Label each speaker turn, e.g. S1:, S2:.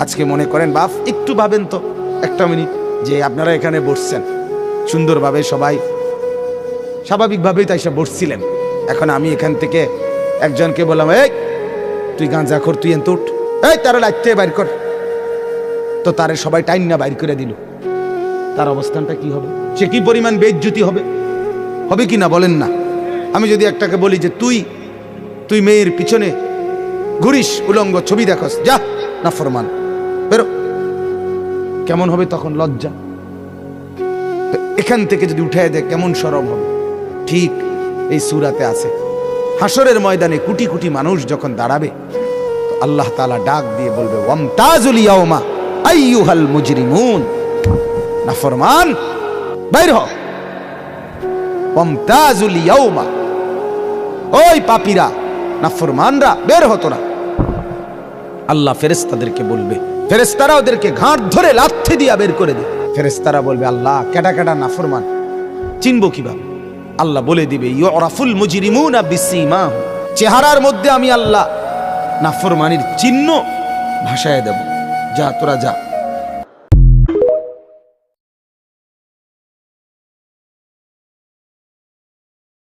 S1: আজকে মনে করেন বাপ একটু ভাবেন তো, একটা মিনিট, যে আপনারা এখানে বসছেন। সুন্দরভাবে সবাই, স্বাভাবিকভাবেই তাই সব বসছিলেন। এখন আমি এখান থেকে একজনকে বললাম, এই, তুই গাঁজা কর তুই এত উঠ। এই, তারা লাগতে বাইর কর। তো তারে সবাই টাইম না বাইর করে দিল। তার অবস্থানটা কি হবে? সে কি পরিমাণ বেজ্জুতি হবে? হবে কি না, বলেন না। আমি যদি একটাকে বলি যে, তুই তুই মেয়ের পিছনে ঘুরিস, উলঙ্গ ছবি দেখস, যা না ফরমান বেরো। কেমন হবে তখন লজ্জা? এখান থেকে যদি উঠে দেয়, কেমন সরব হবে? ঠিক এই সুরাতে আছে। হাসরের ময়দানে কোটি কোটি মানুষ যখন দাঁড়াবে আল্লাহ তালা ডাক দিয়ে বলবে, ওয়ামতাজুল ইয়াউমা, আইয়ুহাল মুজরিমুন। নাফরমান বাইর হ ওয়ামতাজুল ইয়াউমা। ওই পাপীরা নাফরমানরা বের হতো না। আল্লাহ ফেরেস্তাদেরকে বলবে ফেরেস্তারা ওদেরকে ঘাট ধরে লাথি দিয়া বের করে দেবে। ফেরেস্তারা বলবে, আল্লাহ কেটা কেটা নাফরমান। চিনব কীভাবে? আল্লাহ বলে দিবে ইয়রাফুল মুজরিমুনা বিসিমা চেহারার মধ্যে আমি আল্লাহ নাফরমানির চিহ্ন ভাষায় দেব। যা, তোরা যা।